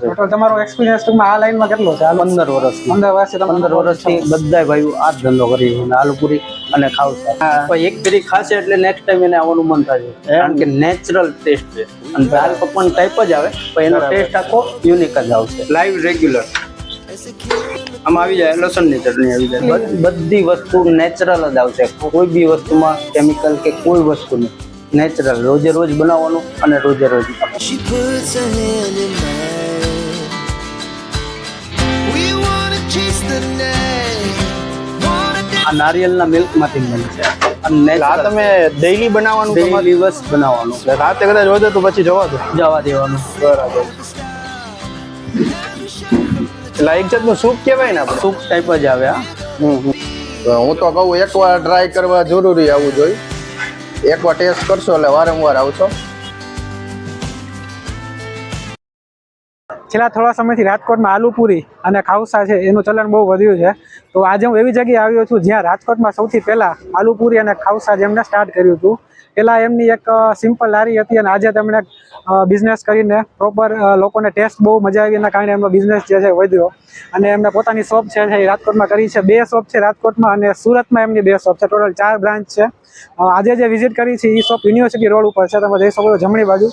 Total તમારો experience ટૂંકમાં આ લાઈનમાં કેટલો છે? આ પંદર વર્ષ પંદર વર્ષથી પંદર વર્ષથી બધા ભાઈઓ આ જ ધંધો કરી છે અને આલુપુરી અને ખાવસા પણ એક ફેરી ખાશે એટલે નેક્સ્ટ ટાઈમ એને આવવાનું મન થાય છે. કારણ કે નેચરલ ટેસ્ટ છે. અને દાલ પકવાન ટાઈપ જ આવે પણ એનો ટેસ્ટ આખો યુનિક જ આવશે. લાઈવ રેગ્યુલર આમાં આવી જાય લસણની ચટણી આવી જાય. બધી વસ્તુ નેચરલ જ આવશે. કોઈ બી વસ્તુમાં કેમિકલ કે કોઈ વસ્તુ નહીં નેચરલ રોજે રોજ બનાવવાનું અને રોજે રોજ આ નારિયેલના મિલ્કમાંથી બને છે. અને આ તમે ડેઈલી બનાવવાનું તમારે? દિવસ બનાવવાનું. એટલે રાતે કદાચ હોય તો પછી જવા દો. જવા દેવાનું. બરાબર. એટલે એક જાતનું સૂપ કહેવાય ને આપણે? સૂપ ટાઈપ જ આવે આ હું તો કહું એકવાર ટ્રાય કરવા જરૂરી આવવું જોઈએ. એકવાર ટેસ્ટ કરશો એટલે વારંવાર આવશો. છેલ્લા થોડા સમયથી રાજકોટમાં આલુપુરી અને ખાઉસા છે, એનું ચલણ બહુ વધ્યું છે. તો આજે હું એવી જગ્યાએ આવ્યો છું જ્યાં રાજકોટમાં સૌથી પહેલાં આલુપુરી અને ખાઉસા જેમને સ્ટાર્ટ કર્યું હતું. પહેલા એમની એક સિમ્પલ લારી હતી અને આજે તેમણે બિઝનેસ કરીને પ્રોપર લોકોને ટેસ્ટ બહુ મજા આવી એના કારણે એમનો બિઝનેસ જે છે વધ્યો. અને એમને પોતાની શોપ છે એ રાજકોટમાં કરી છે. બે શોપ છે રાજકોટમાં અને સુરતમાં એમની બે શોપ છે. ટોટલ ચાર બ્રાન્ચ છે. આજે જે વિઝિટ કરી છે એ શોપ યુનિવર્સિટી રોડ ઉપર છે. તમે જઈ શકો જમણી બાજુ.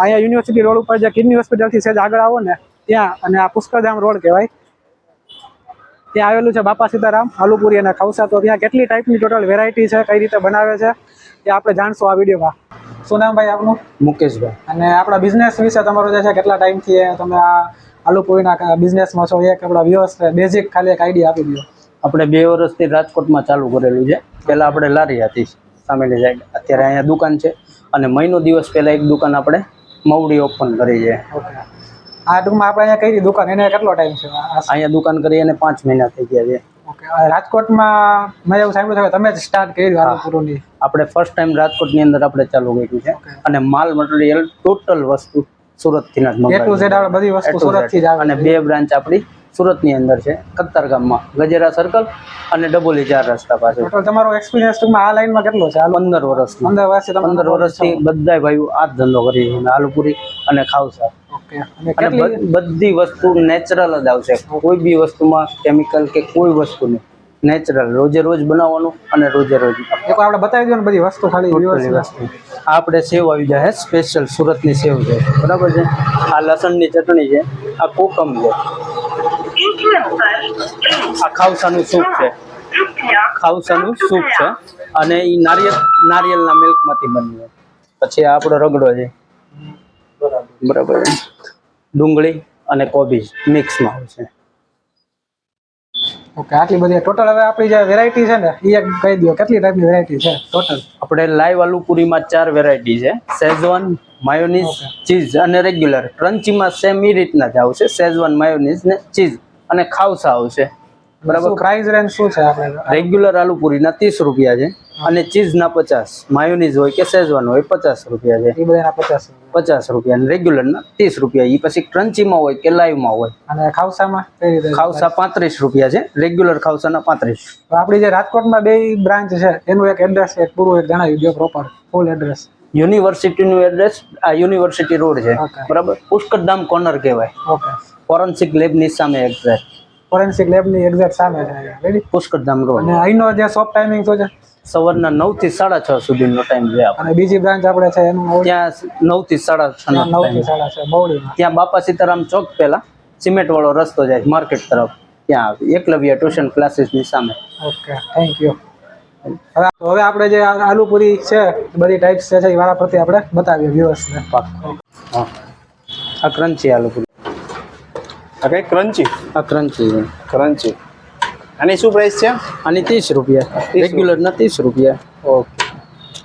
અહીંયા યુનિવર્સિટી રોડ ઉપર જે કિડની હોસ્પિટલથી સહેજ આગળ આવો ને, ત્યાં અને આ પુષ્કરધામ રોડ કહેવાય. ત્યાં આવેલું છે બાપા સીતારામ આલુપુરી અને ખાઉસા. તો ત્યાં કેટલી ટાઈપની ટોટલ વેરાયટી છે, કઈ રીતે બનાવે છે? તે આપણે જાણશું આ વિડીયોમાં. શું નામ ભાઈ આપનું? મુકેશભાઈ. અને આપણા બિઝનેસ વિશે તમારો જે છે કેટલા ટાઈમથી તમે આ આલુપુરીના બિઝનેસમાં છો? એક આપણા વ્યવસ બેઝિક ખાલી એક આઈડિયા આપી દો આપણે બે વર્ષથી રાજકોટમાં ચાલુ કરેલું છે. પહેલાં આપણે લારી હતી સામેની સાઈડ અત્યારે અહીંયા દુકાન છે. અને મહિનો દિવસ પહેલાં એક દુકાન આપણે મવડી ઓપન કરી છે. આ ટૂંકમાં આપણે અહીંયા કઈ દુકાન? એને કેટલો ટાઈમ છે? અહીંયા દુકાન કરી અને પાંચ મહિના થઈ ગયા છે. રાજકોટમાં મેં એવું સાંભળ્યું છે કે તમે જ સ્ટાર્ટ કર્યું આલુપુરીની આપણે ફર્સ્ટ ટાઈમ રાજકોટની અંદર આપણે ચાલુ કર્યું છે. અને માલ મટીરિયલ ટોટલ વસ્તુ સુરતથી જ મંગાવી બધી વસ્તુ સુરતથી જ આવે અને બે બ્રાન્ચ આપણી સુરતની અંદર છે કત્તર ગામમાં. ગજેરા સર્કલ અને ડબોલી ચાર રસ્તા પાસે. ટોટલ તમારો એક્સપિરિયન્સ ટૂંકમાં આ લાઈનમાં કેટલો છે? પંદર વર્ષ પંદર વર્ષથી પંદર વર્ષથી બધા ભાઈઓ આ જ ધંધો કરી છે આલુપુરી અને ખાવસા અને બધી વસ્તુ નેચરલ જ આવશે. કોઈ બી વસ્તુમાં કેમિકલ કે કોઈ વસ્તુ નહીં. નેચરલ રોજે રોજ બનાવવાનું અને રોજે રોજ આપણે બતાવી દો ને બધી વસ્તુ ખાલી વસ્તુ. આપણે સેવ આવી જાય સ્પેશિયલ સુરતની સેવ છે. બરાબર છે? આ લસણની ચટણી છે આ કોકમ છે. આ ખાવસાનું સૂપ છે. ખાવસાનું સૂપ છે. અને એ નારિયેલ નારિયેલના મિલ્કમાંથી બન્યું છે પછી આપણો રગડો છે. બરાબર ડુંગળી અને કોબીજ મિક્સમાં હોય છે. ઓકે આટલી બધી ટોટલ હવે આપણી જે વેરાયટી છે ને એ એક કહી દો કેટલી ટાઈપની વેરાયટી છે ટોટલ આપણે લાઈવ આલુ પૂરીમાં ચાર વેરાયટી છે. સેઝવન માયોનીઝ ચીઝ અને રેગ્યુલર ક્રન્ચીમાં સેમ એ રીતના જ આવશે. સેઝવન માયોનીઝ ને ચીઝ અને ખાવસા આવશે બરાબર? પ્રાઇસ રેન્જ શું છે આપણે રેગ્યુલર આલુ પૂરીના ત્રીસ રૂપિયા છે અને ચીઝના પચાસ. માયોનીઝ હોય કે સેઝવાન હોય પચાસ રૂપિયા છે. એ બધાના પચાસ પચાસ રૂપિયા અને રેગ્યુલરના ત્રીસ રૂપિયા. એ પછી ક્રન્ચીમાં હોય કે લાઈવમાં હોય. અને ખાવસામાં ખાવસા પાંત્રીસ રૂપિયા છે. રેગ્યુલર ખાવસાના પાંત્રીસ. તો આપણી જે રાજકોટમાં બે બ્રાન્ચ છે એનું એક એડ્રેસ એક પૂરું એક જણાવી દો પ્રોપર ફૂલ એડ્રેસ યુનિવર્સિટીનું એડ્રેસ આ યુનિવર્સિટી રોડ છે. બરાબર? પુષ્કરધામ કોર્નર કહેવાય. ઓકે ફોરેન્સિક લેબની સામે એક્ઝેક્ટ ફોરેન્સિક લેબની એક્ઝેક્ટ સામે છે. ધામ પુષ્કરધામ રોડ. અને અહીંનો જે શોપ ટાઈમિંગ તો છે? સવારના નવથી સાડા છ સુધીનો ટાઈમ છે અને બીજી બ્રાન્ચ આપણે છે એનું ત્યાં નવથી સાડા છ નો નવથી સાડા છ બવડીમાં ત્યાં બાપા સીતારામ ચોક પહેલા સિમેન્ટ વાળો રસ્તો જાય માર્કેટ તરફ. ત્યાં આવે. એકલવ્ય ટ્યુશન ક્લાસીસની સામે. ઓકે થેન્ક યુ હવે તો હવે આપણે જે આલુપુરી છે બધી ટાઈપ્સ છે એ વાળા પ્રત્યે આપણે બતાવીએ વ્યૂઅર્સને. હા. આ ક્રન્ચી આલુ પૂરી આ કઈ ક્રન્ચી આ ક્રન્ચી છે. ક્રન્ચી આની શું પ્રાઇસ છે? આની ત્રીસ રૂપિયા. રેગ્યુલરના ત્રીસ રૂપિયા. ઓકે.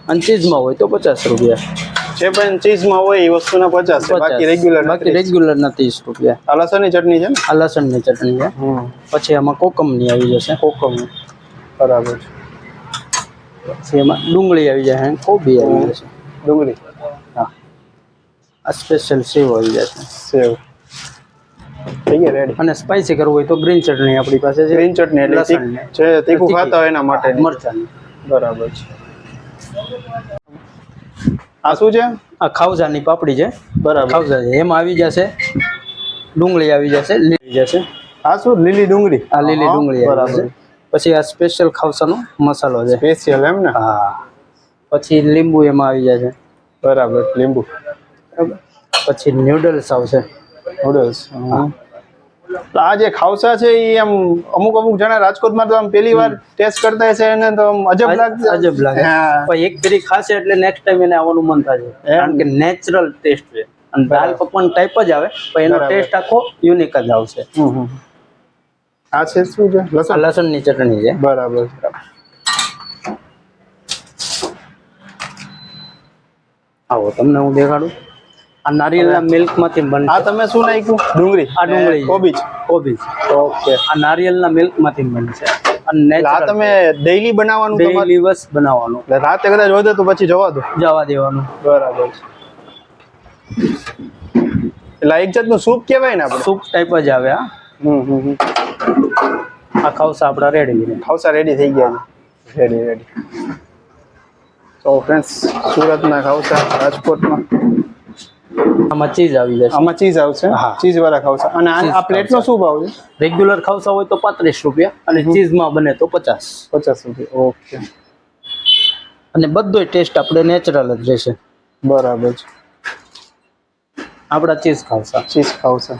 અને ચીઝમાં હોય તો પચાસ રૂપિયા. જે પણ ચીઝમાં હોય એ વસ્તુના પચાસ બાકી રેગ્યુલર બાકી રેગ્યુલરના ત્રીસ રૂપિયા. આ લસણની ચટણી છે ને? આ લસણની ચટણી છે. પછી આમાં કોકમની આવી જશે. કોકમ બરાબર છે. પછી એમાં ડુંગળી આવી જશે કોબી આવી જશે. ડુંગળી. હા. આ સ્પેશિયલ સેવ આવી જશે. સેવ. થઈ રેડી અને સ્પાઈસી કરવું હોય તો ગ્રીન ચટણી આપણી પાસે છે ગ્રીન ચટણી એટલે લસણની. તીખું ખાતા હોય એના માટે મરચાં બરાબર છે. આ શું છે? આ ખાવજાની પાપડી છે. બરાબર. ખાવજા છે. એમાં આવી જશે ડુંગળી આવી જશે લીલી જશે. આ શું? લીલી ડુંગળી? આ લીલી ડુંગળી બરાબર. પછી આ સ્પેશિયલ ખાવસાનો મસાલો છે. સ્પેશિયલ એમ ને? હા. પછી લીંબુ એમાં આવી જશે. બરાબર લીંબુ. બરાબર. પછી ન્યુડલ્સ આવશે નૂડલ્સ આ જે ખાવસા છે એ આમ અમુક અમુક જણા રાજકોટમાં તો આમ પહેલી વાર ટેસ્ટ કરતા છે એને તો આમ અજબ લાગશે અજબ લાગે. પણ એક ફેરી ખાશે એટલે નેક્સ્ટ ટાઈમ એને આવવાનું મન થશે? કારણ કે નેચરલ ટેસ્ટ છે. અને દાલ પકવાન ટાઈપ જ આવે પણ એનો ટેસ્ટ આખો યુનિક જ આવશે. આ છે શું છે? લસણ? લસણ લસણની ચટણી છે. બરાબર. આવો તમને હું દેખાડું. આ નારિયેળના મિલ્કમાંથી આ તમે શું નાખ્યું? ડુંગળી. આ ડુંગળી. છે. કોબીજ. કોબીજ. ઓકે. આ નારિયેળના મિલ્કમાંથી છે અને આ તમે ડેઈલી બનાવવાનું ડેઈલી વસ બનાવવાનું. એટલે રાતે કદાચ વધે તો પછી જવા દો. જવા દેવાનું. બરાબર એટલે એક જાતનું સૂપ કહેવાય ને આપણે? સૂપ ટાઈપ જ આવે હા. હમ હમ. આ ખાવસા આપણા રેડી ખાવસા રેડી થઈ ગયા છે. રેડી રેડી તો ફ્રેન્ડ્સ સુરતના ખાવસા રાજકોટમાં. આમાં ચીઝ આવી જશે. આમાં ચીઝ આવશે. ચીઝ વાળા ખાવસા અને આ- પ્લેટનો શું ભાવ છે? રેગ્યુલર ખાવસા હોય તો પાંત્રીસ રૂપિયા અને ચીઝમાં બને તો પચાસ. પચાસ રૂપિયા. ઓકે અને બધો ટેસ્ટ આપણે નેચરલ જ રહેશે. બરાબર છે. આપણા ચીઝ ખાવસા ચીઝ ખાવસા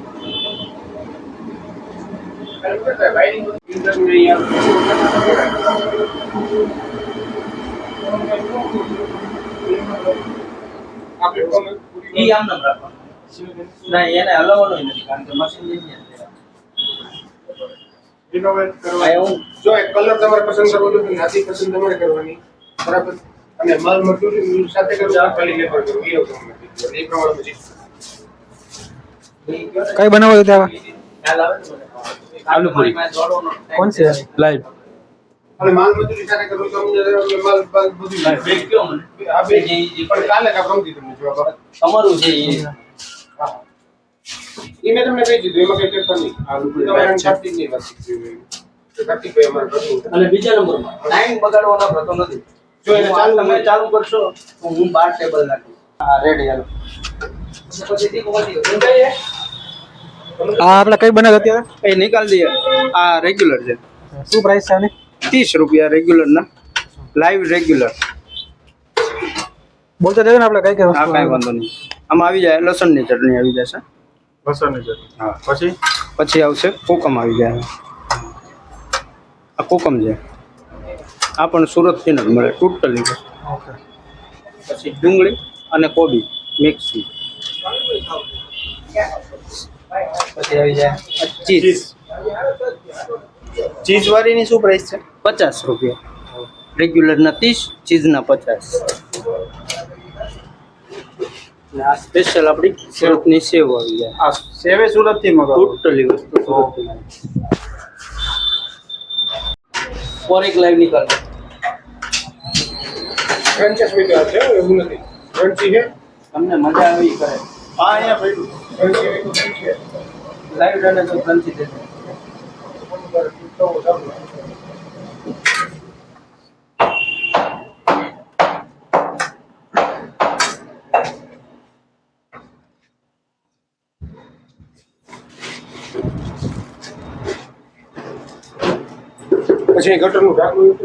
ઈ આમ નામ રાખવાનું ના એને હલાવવાનું નથી કારણ કે મશીન લઈને આ હું જો એક કલર તમારે પસંદ કરવો નાથી પસંદ તમારે કરવાની બરાબર અને માલ મજૂરી સાથે કરવું ખાલી લેબર કરવું એ તમને એ પ્રમાણે પછી કઈ બનાવો છો ત્યાં ખ્યાલ આવે ને મને? लाइव કોણ છે? લાઈવ. અને માલ મજૂરી સાથે કરવું તો અમને માલ બધું બે કયો મને આ બે પણ કાલે કા પ્રમથી તમને જવાબ. તમારું છે. હા. એ મેં તમને કહી દીધું એમાં કઈ ટેન્શન નહીં. આ તમારે કાર્તિકની વાત અને બીજા નંબરમાં ટાઈમ બગાડવાનો પ્રતો નથી. જો એને ચાલુ તમે ચાલુ કરશો તો હું બાર ટેબલ નાખીશ. આ રેડ હાલો. પછી દીકુ ઊંધાઈ હે? આ આપણે કઈ બનાવે અત્યારે? એ નિકાલ દઈએ. આ રેગ્યુલર છે. શું પ્રાઇસ છે આની? ત્રીસ રૂપિયા રેગ્યુલર ના. લાઈવ રેગ્યુલર બોલતા જજો ને આપણે કઈ કઈ હા કાંઈ વાંધો નહીં. આમાં આવી જાય લસણની ચટણી આવી જશે. લસણની ચટણી. હા. પછી? પછી આવશે કોકમ આવી જાય. આ કોકમ છે. આ પણ સુરતથી જ મળે ટોટલી. ઓકે. પછી ડુંગળી અને કોબી મિક્સ. પછી આવી જાય. ચીઝ. ચીઝ. વાળીની શું પ્રાઇસ છે? પચાસ રૂપિયા. રેગ્યુલરના ત્રીસ ચીઝના પચાસ. આ સ્પેશિયલ આપણી સુરતની સેવ આવી જાય આ સેવે સુરતથી મગાવો. ટોટલી વસ્તુ સુરતથી ફોર એક લાઈવ નીકળ ફ્રેન્ચાઇઝ વિચાર છે એવું નથી. ફ્રેન્ચી છે. તમને મજા આવી કરે. હા અહીંયા છે લાઈવ તો પછી ગટરનું ઢાંકણું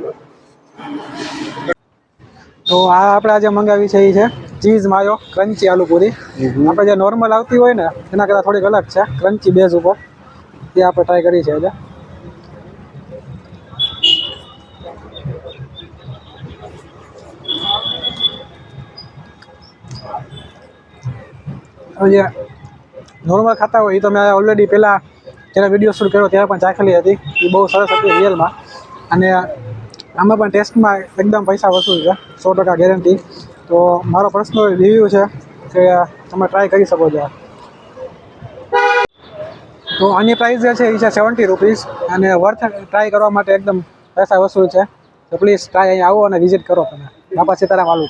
તો આ આપણે આજે મંગાવી છે એ છે. ચીઝ માયો ક્રન્ચી આલુ પૂરી. આપણે જે નોર્મલ આવતી હોય ને એના કરતાં થોડીક અલગ છે. ક્રન્ચી બેઝ ઉપર. તે આપણે ટ્રાય કરી છે આજે. જે નોર્મલ ખાતા હોય એ તો મેં ઓલરેડી પહેલાં જ્યારે વીડિયો શૂટ કર્યો ત્યારે પણ ચાખેલી હતી. એ બહુ સરસ હતી રિયલમાં અને આમાં પણ ટેસ્ટમાં એકદમ પૈસા વસૂલ છે. સો ટકા ગેરંટી તો મારો પર્સનલ રિવ્યૂ છે કે તમે ટ્રાય કરી શકો છો. તો આની પ્રાઇસ જે છે એ છે સેવન્ટી રૂપીસ અને વર્થ ટ્રાય કરવા માટે એકદમ પૈસા વસૂલ છે. તો પ્લીઝ ટ્રાય અહીં આવો અને વિઝિટ કરો તમે. બાપા સીતારામ આલુ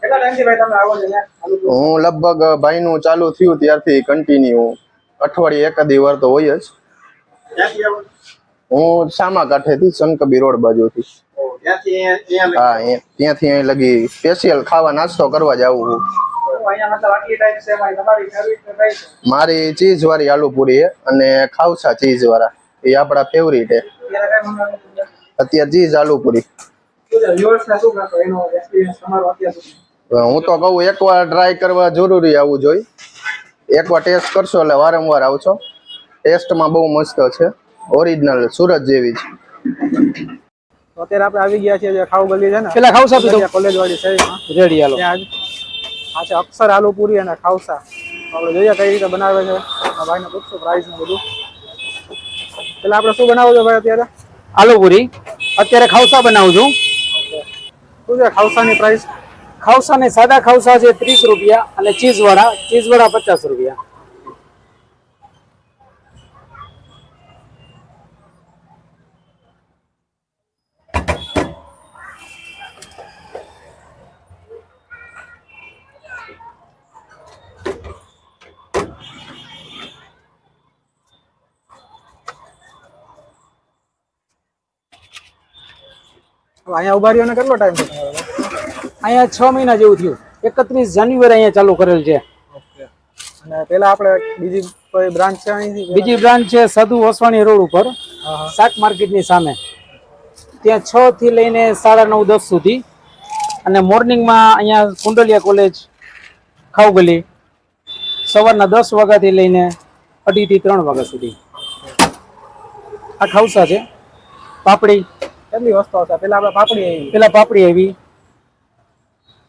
કેટલા તમે આવો છો અહીંયા? હું લગભગ ભાઈનું ચાલુ થયું ત્યારથી કન્ટિન્યુ અઠવાડિયે એકાદી વાર તો હોય જ. હું સામા કાંઠેથી શંકબી રોડ બાજુથી. હા ત્યાંથી અહીં લગી સ્પેશિયલ ખાવા નાસ્તો કરવા જવું મારી ચીઝ વાળી આલુ પૂરી અને ખાવસા ચીઝ વાળા એ આપણા ફેવરિટ છે. હતું? અત્યારે ચીઝ આલુ પૂરી હું તો કહું એકવાર ટ્રાય કરવા જરૂરી આવવું જોઈએ. એકવાર ટેસ્ટ કરશો એટલે વારંવાર આવશો. ટેસ્ટમાં બહુ મસ્ત છે. ઓરિજિનલ સુરત જેવી છે તો અત્યારે આપણે આવી ગયા છીએ જે ખાવ ગલી છે ને પેલા ખાવસા પીધો કોલેજ વાળી શહેરમાં રેડી હાલો. ત્યાં આ છે અક્ષર આલુ પૂરી અને ખાવસા આપણે જોઈએ કઈ રીતે બનાવે છે. ભાઈને પૂછશું પ્રાઇસ ને બધું. પેલા આપણે શું બનાવો છો ભાઈ અત્યારે? આલુ પૂરી અત્યારે ખાવસા બનાવું છું. શું છે ખાઉસાની પ્રાઇસ ખાવસા ને સાદા ખાવસા છે ત્રીસ રૂપિયા અને ચીઝ વડા ચીઝ વડા પચાસ રૂપિયા. અહીંયા ઊભા રહ્યો કેટલો ટાઈમ થયો અહીંયા છ મહિના જેવું થયું. એકત્રીસ જાન્યુઆરી અહીંયા ચાલુ કરેલ છે. અને પેલા આપણે બીજી કોઈ બ્રાન્ચ છે અહીંથી? બીજી બ્રાન્ચ છે સાધુ વસવાણી રોડ ઉપર શાક માર્કેટની સામે. ત્યાં છ થી લઈને સાડા નવ દસ સુધી. અને મોર્નિંગમાં અહીંયા કુંડલિયા કોલેજ ખાઉગલી સવારના દસ વાગ્યાથી લઈને અઢીથી ત્રણ વાગ્યા સુધી. આ ખાઉસા છે. પાપડી કેટલી વસ્તુઓ છે પેલા આપણે પાપડી આવી. પેલા પાપડી આવી.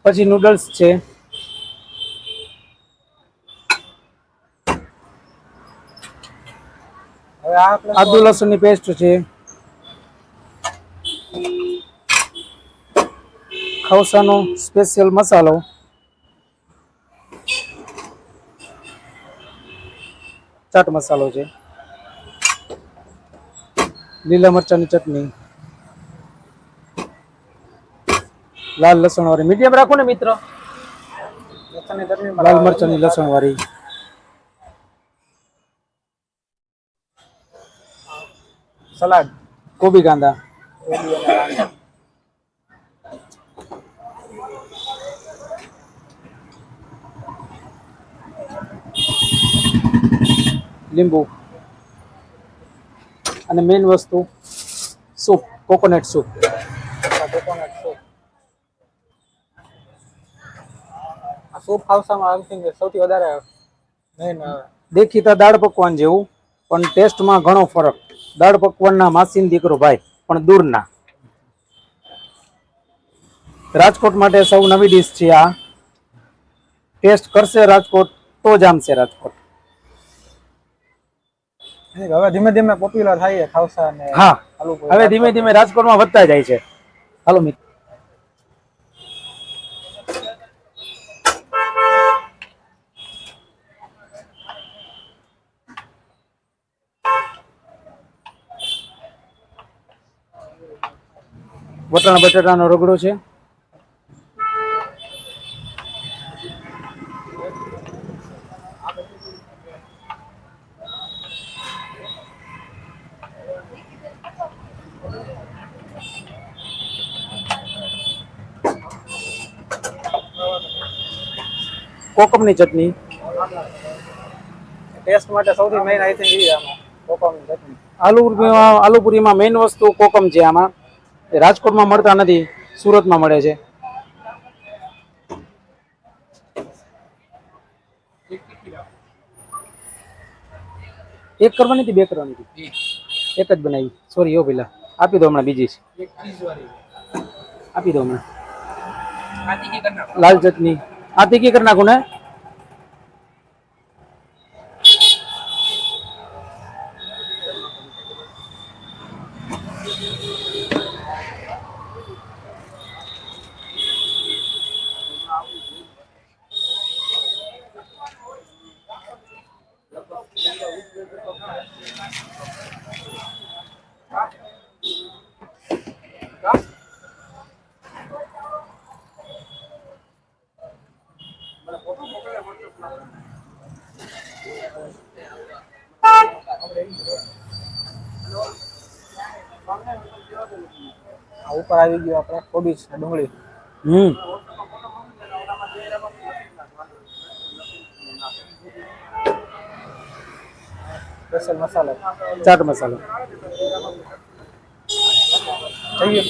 પછી નૂડલ્સ છે. હવે આ ની આદુ પેસ્ટ છે. ખવસાનો સ્પેશિયલ મસાલો. ચાટ મસાલો છે. લીલા મરચાની ચટણી. લાલ લસણ વાળી મીડિયમ રાખો ને મિત્ર. લાલ મરચા મરચાંની લસણ વાળી સલાડ. કોબી કાંદા લીંબુ. અને મેઇન વસ્તુ soup coconut soup coconut soup આ સૂપ હાઉસમાં આઈ થિંક સૌથી વધારે મેઇન દેખીતા દાળ પકવાન જેવું પણ ટેસ્ટમાં ઘણો ફરક. દાળ પકવાનના માસીન દીકરો ભાઈ પણ દૂરના. રાજકોટ માટે સૌ નવી ડીશ છે આ. ટેસ્ટ કરશે રાજકોટ તો જામશે રાજકોટ. હવે ધીમે ધીમે પોપ્યુલર થાય છે ખાવસા ને હા. હવે ધીમે ધીમે રાજકોટમાં વધતા જાય છે. હાલો મિત્ર. વટાણા બટાટાનો રગડો છે. કોકમની ચટણી. ટેસ્ટ માટે સૌથી મેઇન આઈ થિંક એ આમાં આલુપુરીમાં આલુપુરીમાં મેઇન વસ્તુ કોકમ છે આમાં. એ રાજકોટમાં મળતા નથી સુરતમાં મળે છે. એક કરવાની હતી બે કરવાની હતી? એક જ બનાવી. સોરી યો પેલા આપી દો હમણાં બીજી. છે આપી દો હમણાં. લાલ ચટણી. આ તીખી કરી નાખું ને ઉપર આવી ગયો આપણે કોબીજ ને ડુંગળી. હમ. સ્પેશિયલ મસાલો. ચાટ મસાલો. થઈ ગયું